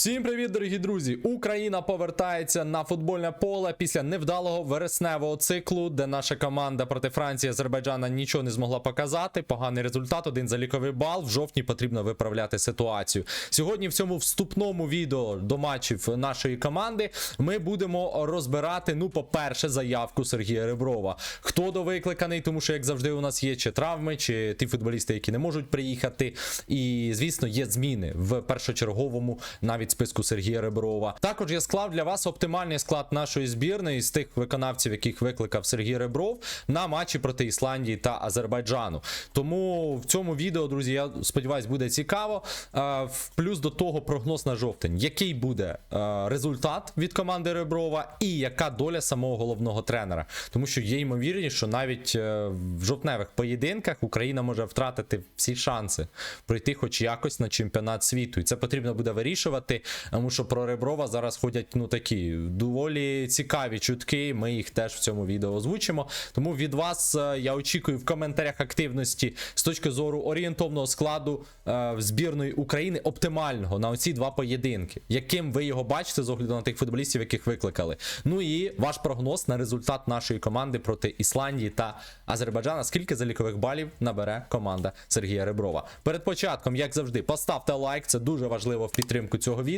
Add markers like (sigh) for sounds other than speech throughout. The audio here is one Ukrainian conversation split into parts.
Всім привіт, дорогі друзі! Україна повертається на футбольне поле після невдалого вересневого циклу, де наша команда проти Франції Азербайджана нічого не змогла показати. Поганий результат, один заліковий бал. В жовтні потрібно виправляти ситуацію. Сьогодні в цьому вступному відео до матчів нашої команди ми будемо розбирати. Ну, по-перше, заявку Сергія Реброва. Хто довикликаний, тому що, як завжди, у нас є чи травми, чи ті футболісти, які не можуть приїхати. І звісно, є зміни в першочерговому навіть списку Сергія Реброва. Також я склав для вас оптимальний склад нашої збірної з тих виконавців, яких викликав Сергій Ребров на матчі проти Ісландії та Азербайджану. Тому в цьому відео, друзі, я сподіваюся, буде цікаво. Е, Плюс до того прогноз на жовтень. Який буде е, результат від команди Реброва і яка доля самого головного тренера? Тому що є ймовірність, що навіть е, в жовтневих поєдинках Україна може втратити всі шанси пройти хоч якось на чемпіонат світу. І це потрібно буде вирішувати, тому що про Реброва зараз ходять ну такі доволі цікаві чутки. Ми їх теж в цьому відео озвучимо. Тому від вас е, я очікую в коментарях активності з точки зору орієнтовного складу е, збірної України оптимального на оці два поєдинки. Яким ви його бачите з огляду на тих футболістів, яких викликали? Ну і ваш прогноз на результат нашої команди проти Ісландії та Азербайджана. Скільки залікових балів набере команда Сергія Реброва? Перед початком, як завжди, поставте лайк, це дуже важливо в підтримку цього відео.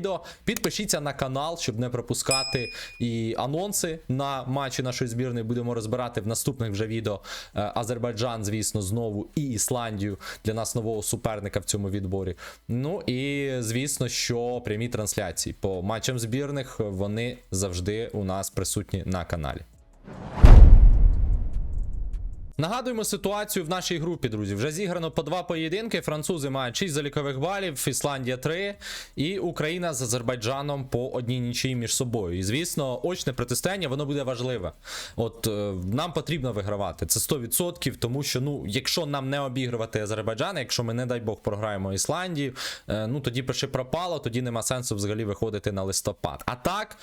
Підпишіться на канал, щоб не пропускати і анонси на матчі нашої збірної. Будемо розбирати в наступних вже відео Е, Азербайджан, звісно, знову і Ісландію для нас нового суперника в цьому відборі. Ну і звісно, що прямі трансляції по матчам збірних вони завжди у нас присутні на каналі. Нагадуємо ситуацію в нашій групі, друзі. Вже зіграно по два поєдинки. Французи мають 6 залікових балів, Ісландія 3, і Україна з Азербайджаном по одній нічиї між собою. І звісно, очне протистояння воно буде важливе. От е, нам потрібно вигравати. Це 100%, тому що ну, якщо нам не обігрувати Азербайджан, якщо ми, не дай Бог, програємо Ісландію, е, ну тоді пиши пропало, тоді нема сенсу взагалі виходити на листопад. А так.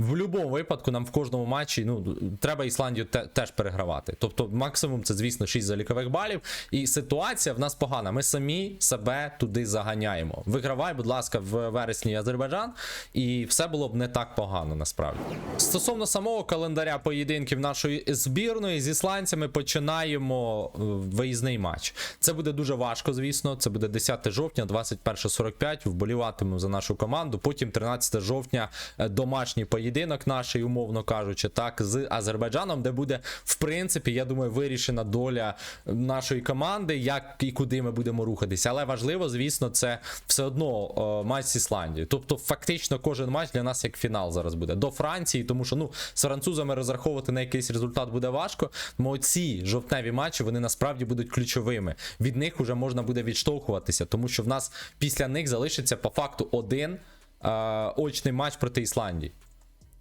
В будь-якому випадку нам в кожному матчі ну треба Ісландію те, теж перегравати. Тобто, максимум це, звісно, 6 залікових балів. І ситуація в нас погана. Ми самі себе туди заганяємо. Вигравай, будь ласка, в вересні Азербайджан, і все було б не так погано насправді. Стосовно самого календаря поєдинків нашої збірної з ісландцями починаємо е, виїзний матч. Це буде дуже важко, звісно. Це буде 10 жовтня, 21.45. Вболіватимемо за нашу команду. Потім 13 жовтня е, домашній поєдинок наш, умовно кажучи, так, з Азербайджаном, де буде, в принципі, я думаю, вирішена доля нашої команди, як і куди ми будемо рухатися. Але важливо, звісно, це все одно е, матч з Ісландією. Тобто, фактично, кожен матч для нас як фінал зараз буде до Франції, тому що ну з французами розраховувати на якийсь результат буде важко. Тому ці жовтневі матчі вони насправді будуть ключовими. Від них вже можна буде відштовхуватися, тому що в нас після них залишиться по факту один е, очний матч проти Ісландії.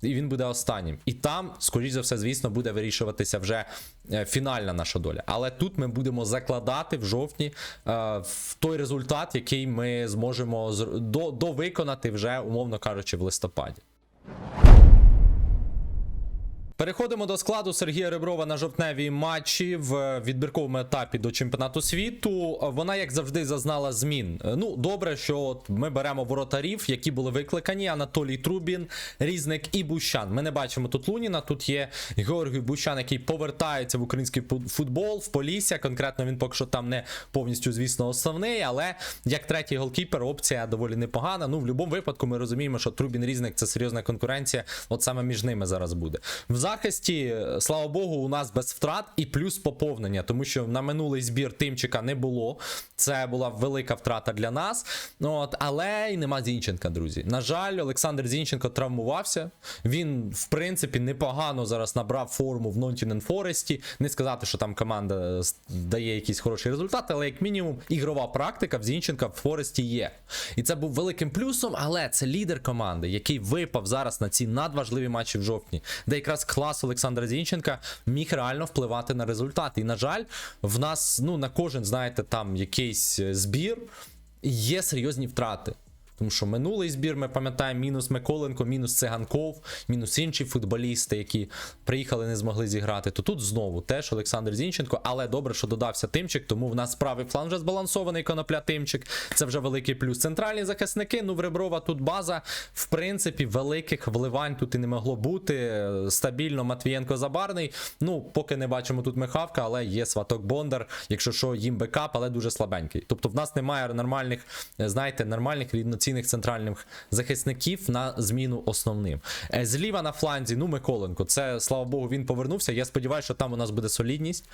І він буде останнім. І там, скоріш за все, звісно, буде вирішуватися вже е, фінальна наша доля. Але тут ми будемо закладати в жовтні е, в той результат, який ми зможемо до, довиконати вже, умовно кажучи, в листопаді. Переходимо до складу Сергія Реброва на жовтневій матчі в відбірковому етапі до чемпіонату світу. Вона, як завжди, зазнала змін. Ну, добре, що от ми беремо воротарів, які були викликані: Анатолій Трубін, Різник і Бущан. Ми не бачимо тут Луніна. Тут є Георгій Бущан, який повертається в український футбол в Полісся. Конкретно він поки що там не повністю, звісно, основний, але як третій голкіпер, опція доволі непогана. Ну, в будь-якому випадку ми розуміємо, що Трубін Різник це серйозна конкуренція. От саме між ними зараз буде. В захисті, слава Богу, у нас без втрат і плюс поповнення, тому що на минулий збір Тимчика не було. Це була велика втрата для нас. Ну, От, але й нема Зінченка, друзі. На жаль, Олександр Зінченко травмувався. Він, в принципі, непогано зараз набрав форму в Нонтінен Форесті. Не сказати, що там команда е, дає якісь хороші результати, але як мінімум ігрова практика в Зінченка в Форесті є. І це був великим плюсом, але це лідер команди, який випав зараз на ці надважливі матчі в жовтні, де якраз клас Олександра Зінченка міг реально впливати на результат. І, на жаль, в нас ну, на кожен, знаєте, там якийсь е, збір є серйозні втрати. Тому що минулий збір, ми пам'ятаємо, мінус Миколенко, мінус Циганков, мінус інші футболісти, які приїхали, не змогли зіграти. То тут знову теж Олександр Зінченко, але добре, що додався Тимчик, тому в нас правий фланг вже збалансований конопля Тимчик. Це вже великий плюс. Центральні захисники, ну в Реброва тут база. В принципі, великих вливань тут і не могло бути. Стабільно Матвієнко Забарний. Ну, поки не бачимо тут Михавка, але є Сваток Бондар. Якщо що, їм бекап, але дуже слабенький. Тобто в нас немає нормальних, знаєте, нормальних рівноцінних центральних захисників на зміну основним. Е, Зліва на фланзі, ну Миколенко. Це слава Богу, він повернувся. Я сподіваюся, що там у нас буде солідність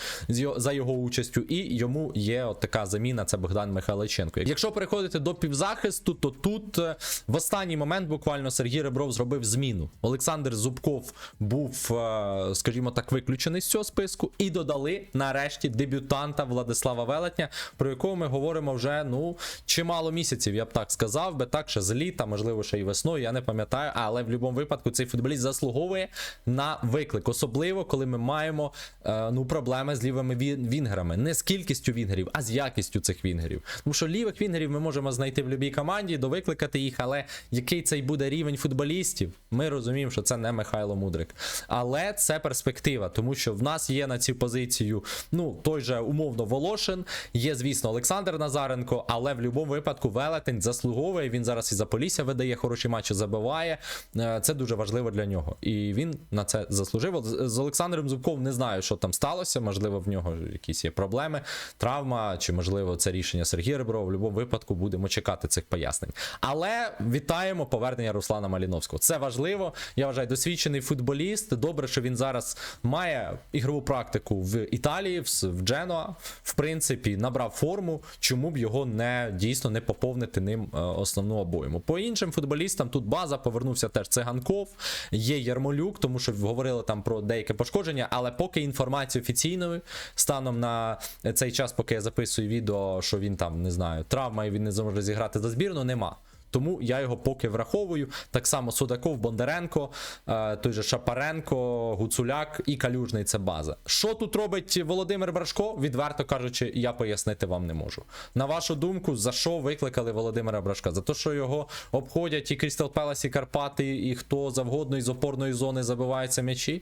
за його участю, і йому є от така заміна. Це Богдан Михайличенко. Якщо переходити до півзахисту, то тут е, в останній момент буквально Сергій Ребров зробив зміну. Олександр Зубков був, е, скажімо так, виключений з цього списку, і додали нарешті дебютанта Владислава Велетня, про якого ми говоримо вже ну чимало місяців. Я б так сказав, би так ще з літа, можливо, ще й весною. Я не пам'ятаю, але в будь-якому випадку цей футболіст заслуговує на виклик, особливо коли ми маємо е, ну проблеми з лівими вінгерами. Не з кількістю вінгерів, а з якістю цих вінгерів. Тому що лівих вінгерів ми можемо знайти в будь-якій команді, довикликати їх, але який цей буде рівень футболістів, ми розуміємо, що це не Михайло Мудрик. Але це перспектива, тому що в нас є на цю позицію ну той же умовно Волошин, є, звісно, Олександр Назаренко, але в будь-якому випадку Велетень заслуговує. Він зараз і за Полісся видає хороші матчі, забиває. Е, Це дуже важливо для нього. І він на це заслужив. З Олександром Зубком не знаю, що там сталося. Можливо, в нього якісь є проблеми, травма, чи можливо це рішення Сергія Реброва. В будь-якому випадку будемо чекати цих пояснень. Але вітаємо повернення Руслана Маліновського. Це важливо. Я вважаю, досвідчений футболіст. Добре, що він зараз має ігрову практику в Італії, в, Дженуа. В принципі, набрав форму. Чому б його не дійсно не поповнити ним е, основну обойму? По іншим футболістам тут база повернувся теж Циганков, є Ярмолюк, тому що говорили там про деяке пошкодження, але поки інформації офіційної станом на цей час, поки я записую відео, що він там не знаю, травма і він не зможе зіграти за збірну, нема. Тому я його поки враховую. Так само Судаков, Бондаренко, е, той же Шапаренко, Гуцуляк і Калюжний це база. Що тут робить Володимир Брашко? Відверто кажучи, я пояснити вам не можу. На вашу думку, за що викликали Володимира Брашка? За те, що його обходять і Крістал Пелас, і Карпати, і хто завгодно із опорної зони забиваються м'ячі?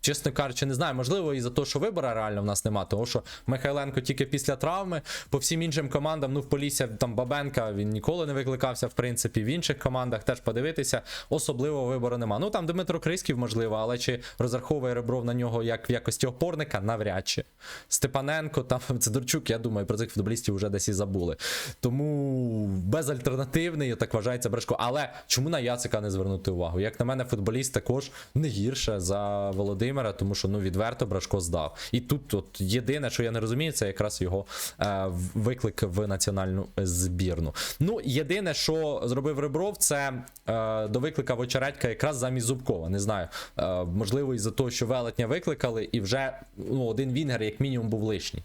Чесно кажучи, не знаю, можливо, і за те, що вибора реально в нас нема, тому що Михайленко тільки після травми, по всім іншим командам, ну в Полісся там Бабенка він ніколи не викликався, в принципі, в інших командах теж подивитися, особливого вибору нема. Ну там Дмитро Криськів, можливо, але чи розраховує Ребров на нього як в якості опорника, навряд чи. Степаненко, там (laughs) Цидорчук, я думаю, про цих футболістів вже десь і забули. Тому безальтернативний, так вважається Брашко. Але чому на Яцика не звернути увагу? Як на мене, футболіст також не гірше за Володимира, тому що ну відверто Брашко здав. І тут от єдине, що я не розумію, це якраз його е, виклик в національну збірну. Ну, єдине, що зробив Ребров, це е, довикликав Вочередька якраз замість Зубкова. Не знаю. Е, можливо, із-за того, що велетня викликали, і вже ну, один Вінгер, як мінімум, був лишній.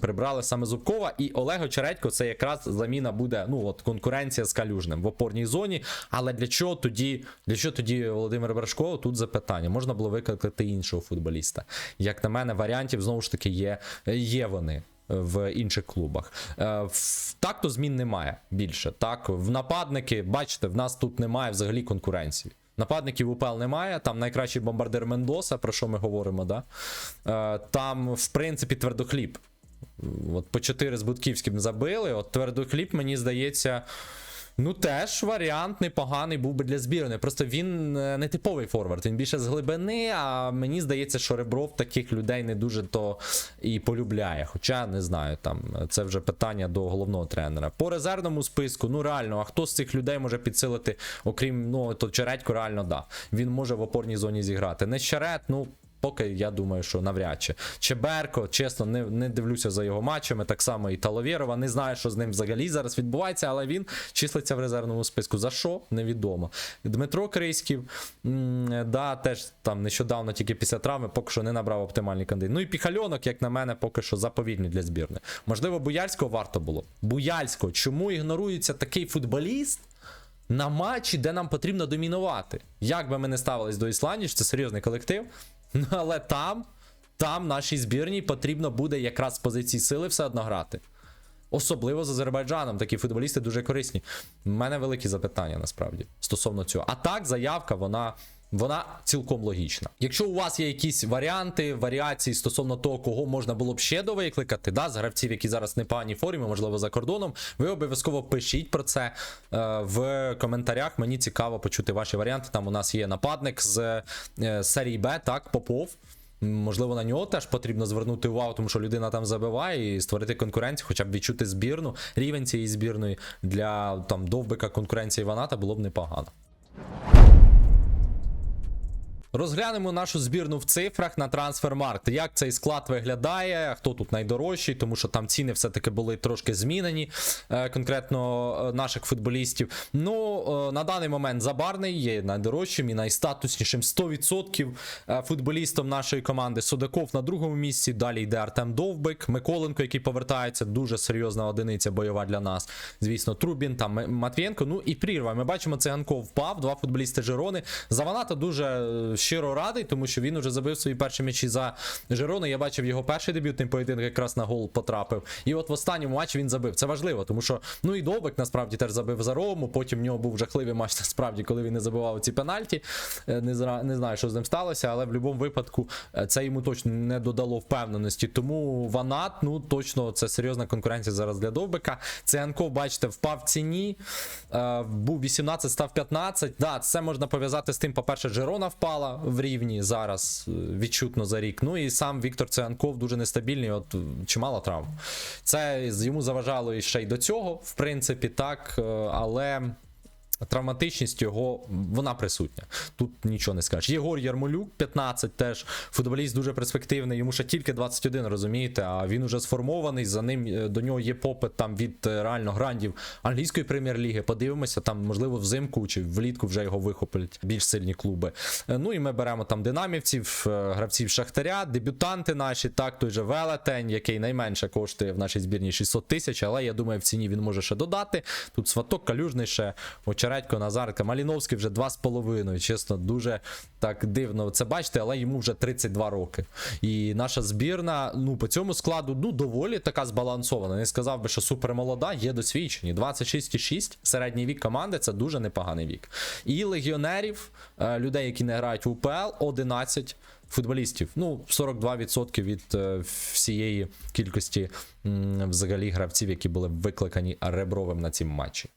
Прибрали саме Зубкова і Олег Очередько це якраз заміна буде ну от конкуренція з калюжним в опорній зоні. Але для чого тоді для чого тоді Володимир Брашко? Тут запитання. Можна було викликати іншого футболіста. Як на мене, варіантів знову ж таки є, є вони. В інших клубах Е, так то змін немає більше. Так, в нападники, бачите, в нас тут немає взагалі конкуренції. Нападників УПЛ немає. Там найкращий бомбардир Мендоса, про що ми говоримо. Да? Е, там, в принципі, твердохліб. От по 4 з Будківським забили. От твердохліб, мені здається. Ну, теж варіант непоганий був би для збірної. Просто він е, не типовий форвард, він більше з глибини, а мені здається, що Ребров таких людей не дуже то і полюбляє. Хоча не знаю, там це вже питання до головного тренера. По резервному списку, ну реально, а хто з цих людей може підсилити, окрім ну, то Чередько, реально да. Він може в опорній зоні зіграти. Не Черед, ну. Поки я думаю, що навряд чи. Чеберко, чесно, не, не дивлюся за його матчами. Так само і Таловєрова. Не знаю, що з ним взагалі зараз відбувається, але він числиться в резервному списку. За що? Невідомо. Дмитро Криськів, м, да, теж там нещодавно, тільки після травми, поки що не набрав оптимальний кандидат. Ну і Піхальонок, як на мене, поки що заповільний для збірної. Можливо, Буяльського варто було. Буяльського, чому ігнорується такий футболіст? На матчі, де нам потрібно домінувати. Як би ми не ставились до Ісландії, це серйозний колектив. Ну, але там, там нашій збірній потрібно буде якраз з позиції сили все одно грати. Особливо з Азербайджаном. Такі футболісти дуже корисні. У мене великі запитання насправді стосовно цього. А так, заявка, вона. Вона цілком логічна. Якщо у вас є якісь варіанти, варіації стосовно того, кого можна було б ще довикликати, да, з гравців, які зараз не погані формі, можливо, за кордоном, ви обов'язково пишіть про це е, в коментарях. Мені цікаво почути ваші варіанти. Там у нас є нападник з е, серії Б, так, Попов. Можливо, на нього теж потрібно звернути увагу, тому що людина там забиває і створити конкуренцію, хоча б відчути збірну, рівень цієї збірної для там довбика конкуренції Ваната було б непогано. Розглянемо нашу збірну в цифрах на трансфермаркт. Як цей склад виглядає, хто тут найдорожчий, тому що там ціни все-таки були трошки змінені, е, конкретно е, наших футболістів. Ну, е, на даний момент Забарний є найдорожчим і найстатуснішим 100% е, футболістом нашої команди. Судаков на другому місці. Далі йде Артем Довбик, Миколенко, який повертається. Дуже серйозна одиниця бойова для нас. Звісно, Трубін, там Матвієнко. Ну і прірва. Ми бачимо, Циганков впав, два футболісти Жирони. Заваната дуже щиро радий, тому що він уже забив свої перші м'ячі за Жирони. Я бачив його перший дебютний поєдинок, якраз на гол потрапив. І от в останньому матчі він забив. Це важливо, тому що ну і Довбик насправді теж забив за Рому. Потім в нього був жахливий матч, насправді, коли він не забивав ці пенальті. Е, Не, зра... не знаю, що з ним сталося, але в будь-якому випадку е, це йому точно не додало впевненості. Тому Ванат, ну точно це серйозна конкуренція зараз для Довбика. Циганков, бачите, впав в ціні. Е, був 18, став 15. Да, це можна пов'язати з тим, по-перше, Джерона впала в рівні зараз е, відчутно за рік. Ну і сам Віктор Циганков дуже нестабільний, от е, чимало травм. Це йому заважало і ще й до цього, в принципі, так, е, але. Травматичність його вона присутня. Тут нічого не скажеш. Єгор Ярмолюк, 15, теж футболіст дуже перспективний. Йому ще тільки 21, розумієте, а він уже сформований. За ним е, до нього є попит там від е, реально грандів англійської прем'єр-ліги. Подивимося, там, можливо, взимку чи влітку вже його вихоплять більш сильні клуби. Е, Ну і ми беремо там динамівців, гравців Шахтаря, дебютанти наші, так, той же Велетень, який найменше коштує в нашій збірні 600 тисяч, але я думаю, в ціні він може ще додати. Тут Сваток, Калюжний ще, Очередько, Назарка, Маліновський вже 2,5. Чесно, дуже так дивно це бачите, але йому вже 32 роки. І наша збірна, ну, по цьому складу, ну, доволі така збалансована. Не сказав би, що супер молода, є досвідчені. 26,6 середній вік команди це дуже непоганий вік. І легіонерів, е, людей, які не грають в УПЛ, 11 футболістів. Ну, 42% від е, всієї кількості м, взагалі гравців, які були викликані ребровим на цім матчі.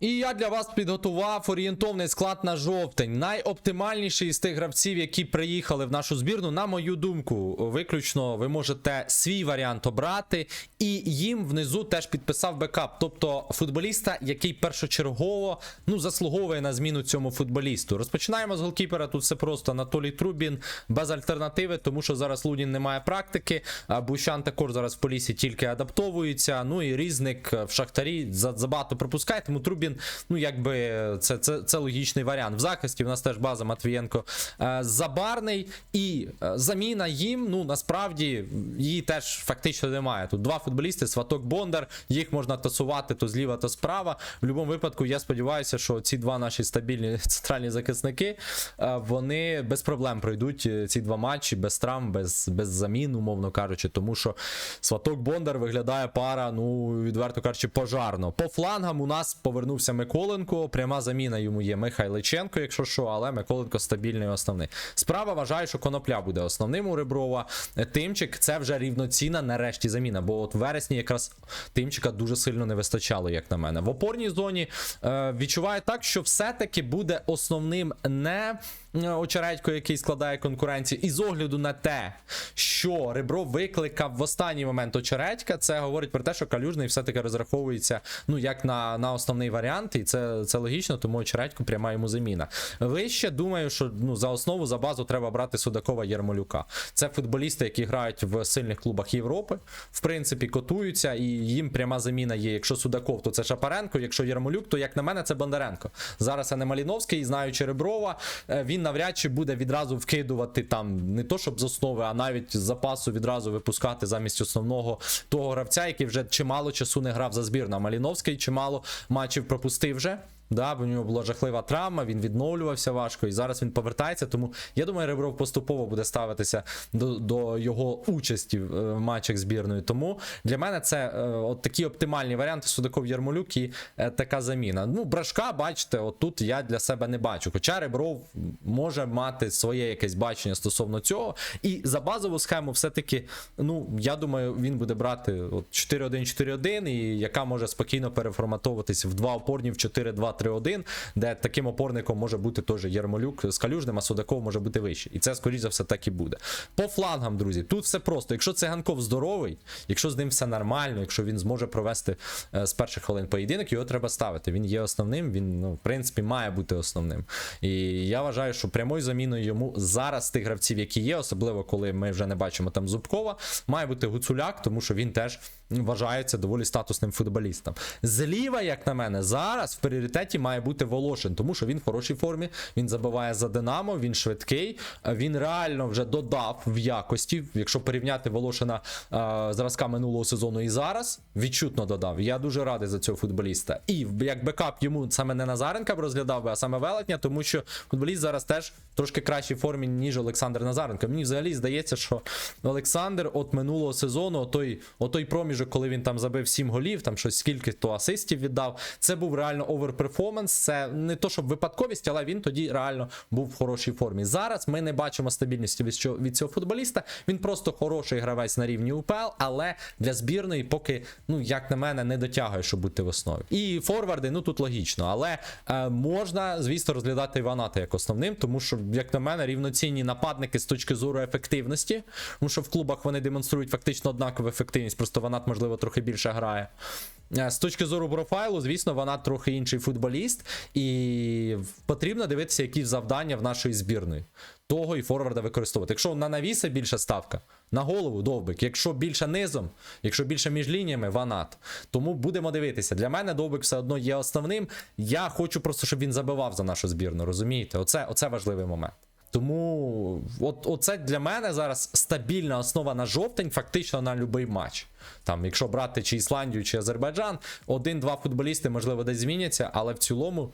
І я для вас підготував орієнтовний склад на жовтень. Найоптимальніший з тих гравців, які приїхали в нашу збірну, на мою думку, виключно ви можете свій варіант обрати, і їм внизу теж підписав бекап. Тобто футболіста, який першочергово ну, заслуговує на зміну цьому футболісту. Розпочинаємо з голкіпера. Тут все просто Анатолій Трубін без альтернативи, тому що зараз Лунін не має практики. Бущан також зараз в полісі тільки адаптовується. Ну і різник в Шахтарі за- забагато пропускає, тому Трубін, ну якби це, це, це логічний варіант. В захисті в нас теж база Матвієнко е, забарний, і е, заміна їм, ну насправді її теж фактично немає. Тут два футболісти, Сваток Бондар, їх можна тасувати то зліва, то справа. В будь-якому випадку, я сподіваюся, що ці два наші стабільні (laughs) центральні захисники е, вони без проблем пройдуть ці два матчі, без травм, без, без замін, умовно кажучи, тому що Сваток Бондар виглядає пара, ну відверто кажучи, пожарно. По флангам у нас повернувся Миколенко. Пряма заміна йому є Михайличенко, якщо що, але Миколенко стабільний основний. Справа вважає, що конопля буде основним у Реброва. Е, Тимчик це вже рівноцінна нарешті заміна. Бо от в вересні якраз Тимчика дуже сильно не вистачало, як на мене. В опорній зоні е, відчуваю так, що все-таки буде основним не очередько, який складає конкуренцію, і з огляду на те, що Ребро викликав в останній момент очередька, це говорить про те, що калюжний все-таки розраховується ну як на, на основний варіант, і це, це логічно, тому очередьку пряма йому заміна. Вище думаю, що ну за основу за базу треба брати Судакова Єрмолюка. Це футболісти, які грають в сильних клубах Європи, в принципі, котуються, і їм пряма заміна є. Якщо Судаков, то це Шапаренко, якщо Єрмолюк, то як на мене, це Бондаренко. Зараз а не Маліновський, знаючи Реброва, е, він навряд чи буде відразу вкидувати там не то, щоб з основи, а навіть з запасу відразу випускати замість основного того гравця, який вже чимало часу не грав за збірну. Маліновський чимало матчів пропустив вже. Да, бо у нього була жахлива травма, він відновлювався важко, і зараз він повертається. Тому я думаю, Ребров поступово буде ставитися до, до його участі в е, матчах збірної. Тому для мене це е, от такі оптимальні варіанти Судаков Ярмолюк і е, така заміна. Ну, брашка, бачите, от тут я для себе не бачу. Хоча Ребров може мати своє якесь бачення стосовно цього. І за базову схему, все-таки, ну я думаю, він буде брати от 4-1-4-1, і яка може спокійно переформатовуватись в два опорні в 4-2-3-1, де таким опорником може бути теж Єрмолюк з Калюжним, а Судаков може бути вище. І це, скоріш за все, так і буде. По флангам, друзі, тут все просто. Якщо циганков здоровий, якщо з ним все нормально, якщо він зможе провести е, з перших хвилин поєдинок, його треба ставити. Він є основним, він, ну, в принципі, має бути основним. І я вважаю, що прямою заміною йому зараз тих гравців, які є, особливо коли ми вже не бачимо там Зубкова, має бути Гуцуляк, тому що він теж вважається доволі статусним футболістом. Зліва, як на мене, зараз в пріоритеті має бути Волошин, тому що він в хорошій формі, він забиває за Динамо, він швидкий, він реально вже додав в якості. Якщо порівняти Волошина е, зразка минулого сезону і зараз, відчутно додав. Я дуже радий за цього футболіста. І як бекап йому саме не Назаренка б розглядав би, а саме Велетня, тому що футболіст зараз теж трошки кращій формі, ніж Олександр Назаренко. Мені взагалі здається, що Олександр от минулого сезону, отой, отой проміжок, коли він там забив 7 голів, там щось скільки то асистів віддав. Це був реально оверперформанс. Це не то, щоб випадковість, але він тоді реально був в хорошій формі. Зараз ми не бачимо стабільності від цього футболіста. Він просто хороший гравець на рівні УПЛ, але для збірної поки, ну як на мене, не дотягує, щоб бути в основі. І форварди, ну тут логічно, але е, можна, звісно, розглядати Іваната як основним, тому що, як на мене, рівноцінні нападники з точки зору ефективності, тому що в клубах вони демонструють фактично однакову ефективність, просто Ванат, можливо, трохи більше грає. Е, З точки зору профайлу, звісно, вона трохи інший футболіст, і потрібно дивитися, які завдання в нашої збірної. Того і форварда використовувати. Якщо на навіси більша ставка, на голову довбик. Якщо більше низом, якщо більше між лініями, ванат. Тому будемо дивитися. Для мене довбик все одно є основним. Я хочу просто, щоб він забивав за нашу збірну. Розумієте? Оце, оце важливий момент. Тому от, оце для мене зараз стабільна основа на жовтень, фактично на будь-який матч. Там, якщо брати чи Ісландію, чи Азербайджан, один-два футболісти, можливо, десь зміняться, але в цілому.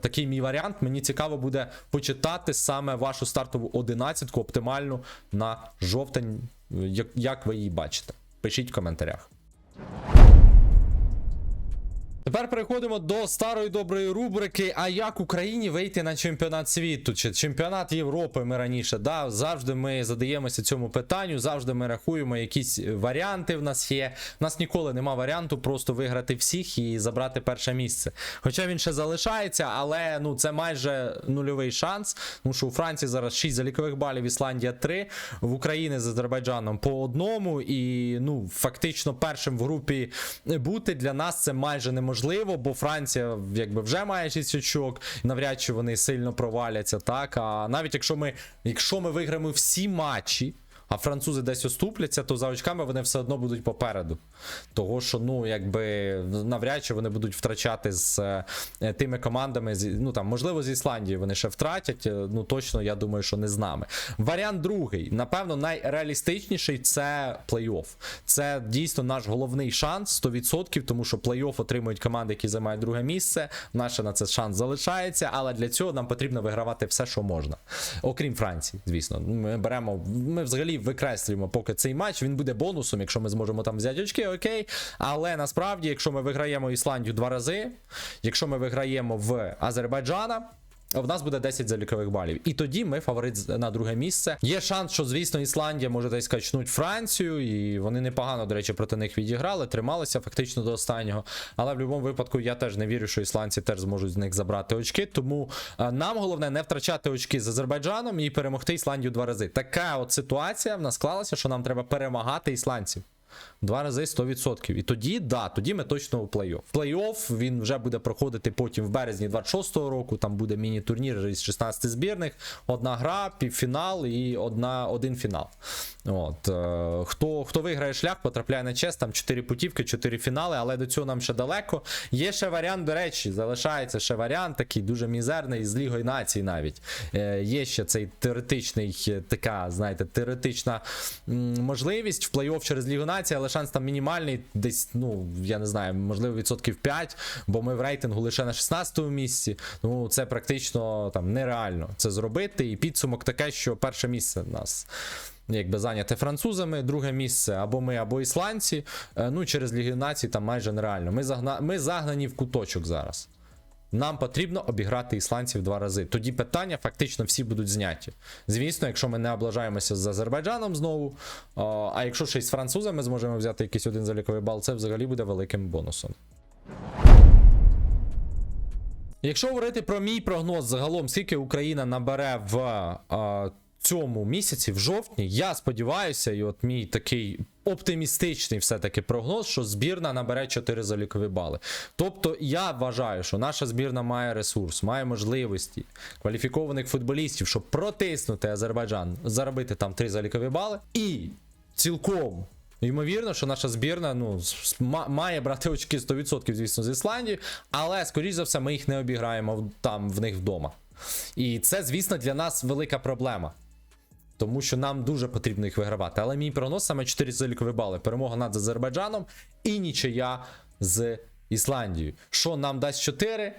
Такий мій варіант. Мені цікаво буде почитати саме вашу стартову одинадцятку оптимальну на жовтень, як, як ви її бачите. Пишіть в коментарях. Тепер переходимо до старої доброї рубрики. А як Україні вийти на чемпіонат світу чи чемпіонат Європи? Ми раніше да завжди ми задаємося цьому питанню. Завжди ми рахуємо якісь варіанти. В нас є. У нас ніколи нема варіанту просто виграти всіх і забрати перше місце. Хоча він ще залишається, але ну це майже нульовий шанс. Тому що у Франції зараз 6 залікових балів, Ісландія 3, в Україні з Азербайджаном по одному. І ну фактично першим в групі бути для нас це майже неможливо, бо Франція якби вже має 6 очок, навряд чи вони сильно проваляться. Так а навіть якщо ми, якщо ми виграємо всі матчі. А французи десь оступляться, то за очками вони все одно будуть попереду. Того, що ну якби навряд чи вони будуть втрачати з е, тими командами, ну там, можливо, з Ісландії вони ще втратять. е, Ну точно я думаю, що не з нами. Варіант другий, напевно, найреалістичніший це плей-офф. Це дійсно наш головний шанс 100%, тому що плей-офф отримують команди, які займають друге місце. Наше на це шанс залишається, але для цього нам потрібно вигравати все, що можна. Окрім Франції, звісно. Ми беремо, ми взагалі викреслюємо поки цей матч. Він буде бонусом, якщо ми зможемо там взяти очки, окей. Але насправді, якщо ми виграємо Ісландію два рази, якщо ми виграємо в Азербайджана. В нас буде 10 залікових балів. І тоді ми фаворит на друге місце. Є шанс, що, звісно, Ісландія може десь качнуть Францію, і вони непогано, до речі, проти них відіграли, трималися фактично до останнього. Але в будь-якому випадку я теж не вірю, що ісландці теж зможуть з них забрати очки. Тому е, нам головне не втрачати очки з Азербайджаном і перемогти Ісландію два рази. Така от ситуація в нас склалася, що нам треба перемагати ісландців. Два рази 100%. І тоді, да, тоді ми точно у плей-офф. Плей-офф він вже буде проходити потім в березні 26-го року. Там буде міні-турнір із 16 збірних, одна гра, півфінал і одна, один фінал. От, е, хто, хто виграє шлях, потрапляє на чест, там 4 путівки, 4 фінали, але до цього нам ще далеко. Є ще варіант, до речі, залишається ще варіант, такий дуже мізерний з Лігою націй навіть. Е, є ще цей теоретичний, така, знаєте, теоретична можливість в плей-офф через Лігу націй комбінація, але шанс там мінімальний, десь, ну, я не знаю, можливо, відсотків 5, бо ми в рейтингу лише на 16-му місці. Ну, це практично там нереально це зробити. І підсумок таке, що перше місце в нас. Якби зайняте французами, друге місце або ми, або ісландці. Е, Ну, через Ліги Націй там майже нереально. Ми, загна... ми загнані в куточок зараз. Нам потрібно обіграти ісландців два рази. Тоді питання фактично всі будуть зняті. Звісно, якщо ми не облажаємося з Азербайджаном знову. А якщо ще й з французами зможемо взяти якийсь один заліковий бал, це взагалі буде великим бонусом. Якщо говорити про мій прогноз загалом, скільки Україна набере в цьому місяці, в жовтні, я сподіваюся, і от мій такий оптимістичний все-таки прогноз, що збірна набере 4 залікові бали. Тобто я вважаю, що наша збірна має ресурс, має можливості кваліфікованих футболістів, щоб протиснути Азербайджан, заробити там 3 залікові бали, і цілком. Ймовірно, що наша збірна ну, має брати очки 100%, звісно, з Ісландії, але, скоріш за все, ми їх не обіграємо там в них вдома. І це, звісно, для нас велика проблема. Тому що нам дуже потрібно їх вигравати. Але мій прогноз саме 4 залікові бали. Перемога над Азербайджаном і нічия з Ісландією. Що нам дасть 4?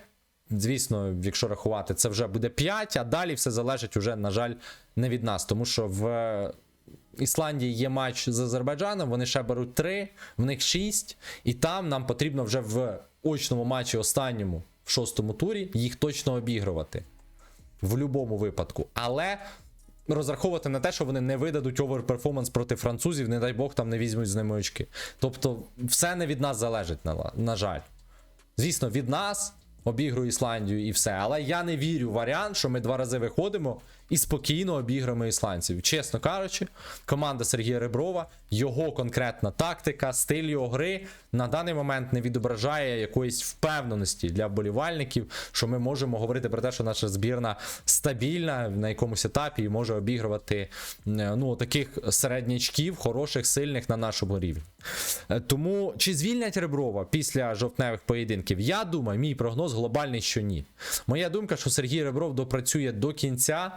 Звісно, якщо рахувати, це вже буде 5, а далі все залежить уже, на жаль, не від нас. Тому що в Ісландії є матч з Азербайджаном, вони ще беруть 3, в них 6, і там нам потрібно вже в очному матчі останньому, в шостому турі, їх точно обігрувати в будь-якому випадку. Але розраховувати на те, що вони не видадуть оверперформанс проти французів, не дай Бог там не візьмуть з ними очки. Тобто, все не від нас залежить, на, на жаль. Звісно, від нас обіграю Ісландію і все. Але я не вірю в варіант, що ми два рази виходимо і спокійно обіграємо ісландців. Чесно кажучи, команда Сергія Реброва, його конкретна тактика, стиль його гри на даний момент не відображає якоїсь впевненості для вболівальників, що ми можемо говорити про те, що наша збірна стабільна на якомусь етапі і може обігрувати е, ну, таких середнячків, хороших, сильних на нашому рівні. Е, Тому чи звільнять Реброва після жовтневих поєдинків? Я думаю, мій прогноз глобальний, що ні. Моя думка, що Сергій Ребров допрацює до кінця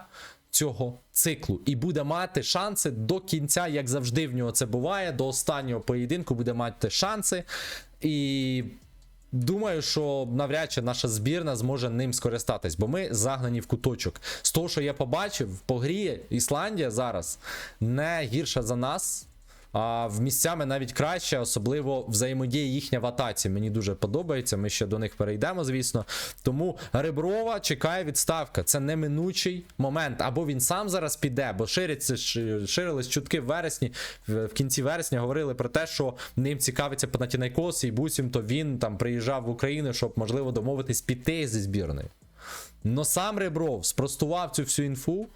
цього циклу і буде мати шанси до кінця, як завжди в нього це буває. До останнього поєдинку буде мати шанси. І Думаю, що навряд чи наша збірна зможе ним скористатись, бо ми загнані в куточок. З того, що я побачив, по грі Ісландія зараз не гірша за нас. А в місцями навіть краще, особливо взаємодія їхня в атаці. Мені дуже подобається. Ми ще до них перейдемо, звісно. Тому Реброва чекає відставка. Це неминучий момент. Або він сам зараз піде, бо шириться ширились чутки в вересні. В кінці вересня говорили про те, що ним цікавиться Панатінайкос і бусім, то він там приїжджав в Україну, щоб можливо домовитись піти зі збірної. Но сам Ребров спростував цю всю інфу.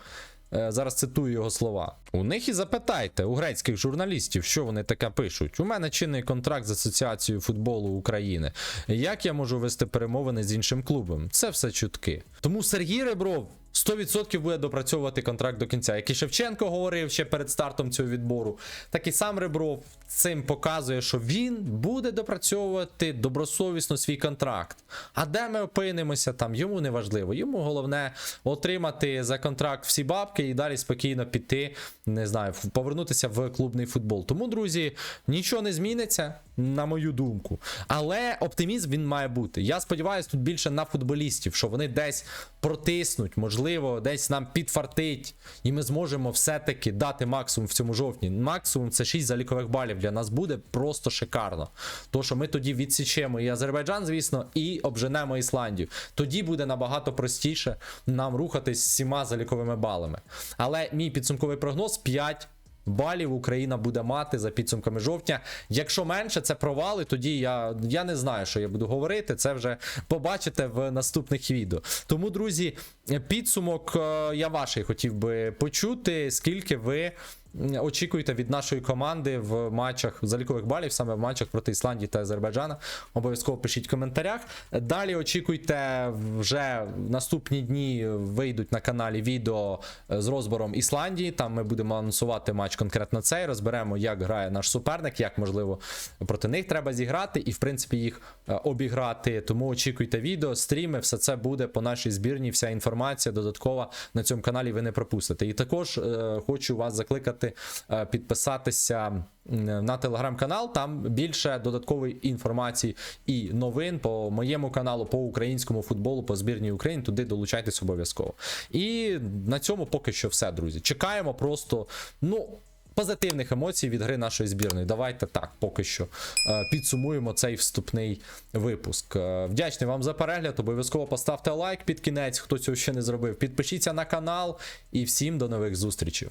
Е, Зараз цитую його слова. У них і запитайте у грецьких журналістів, що вони таке пишуть. У мене чинний контракт з Асоціацією футболу України. Як я можу вести перемовини з іншим клубом? Це все чутки. Тому Сергій Ребров 100% буде допрацьовувати контракт до кінця. Як і Шевченко говорив ще перед стартом цього відбору, так і сам Ребров цим показує, що він буде допрацьовувати добросовісно свій контракт. А де ми опинимося там, йому не важливо. Йому головне отримати за контракт всі бабки і далі спокійно піти, не знаю, повернутися в клубний футбол. Тому, друзі, нічого не зміниться, на мою думку. Але оптимізм він має бути. Я сподіваюся, тут більше на футболістів, що вони десь протиснуть, можливо, десь нам підфартить, і ми зможемо все-таки дати максимум в цьому жовтні. Максимум це 6 залікових балів. Для нас буде просто шикарно. То, що ми тоді відсічемо і Азербайджан, звісно, і обженемо Ісландію. Тоді буде набагато простіше нам рухатись з всіма заліковими балами. Але мій підсумковий прогноз 5 балів Україна буде мати за підсумками жовтня. Якщо менше, це провали, тоді я, я не знаю, що я буду говорити. Це вже побачите в наступних відео. Тому, друзі, підсумок е, я ваший хотів би почути, скільки ви. Очікуєте від нашої команди в матчах залікових балів, саме в матчах проти Ісландії та Азербайджана. Обов'язково пишіть в коментарях. Далі очікуйте вже в наступні дні вийдуть на каналі відео е, з розбором Ісландії. Там ми будемо анонсувати матч конкретно цей. Розберемо, як грає наш суперник, як можливо проти них треба зіграти, і в принципі їх е, обіграти. Тому очікуйте відео, стріми, все це буде по нашій збірні. Вся інформація. Інформація додаткова на цьому каналі ви не пропустите. І також е, хочу вас закликати е, підписатися на телеграм-канал. Там більше додаткової інформації і новин по моєму каналу, по українському футболу, по збірній України. Туди долучайтесь обов'язково. І на цьому поки що все, друзі. Чекаємо просто, ну. Позитивних емоцій від гри нашої збірної. Давайте так, поки що е, підсумуємо цей вступний випуск. Е, Вдячний вам за перегляд. Обов'язково поставте лайк під кінець, хто цього ще не зробив. Підпишіться на канал і всім до нових зустрічей.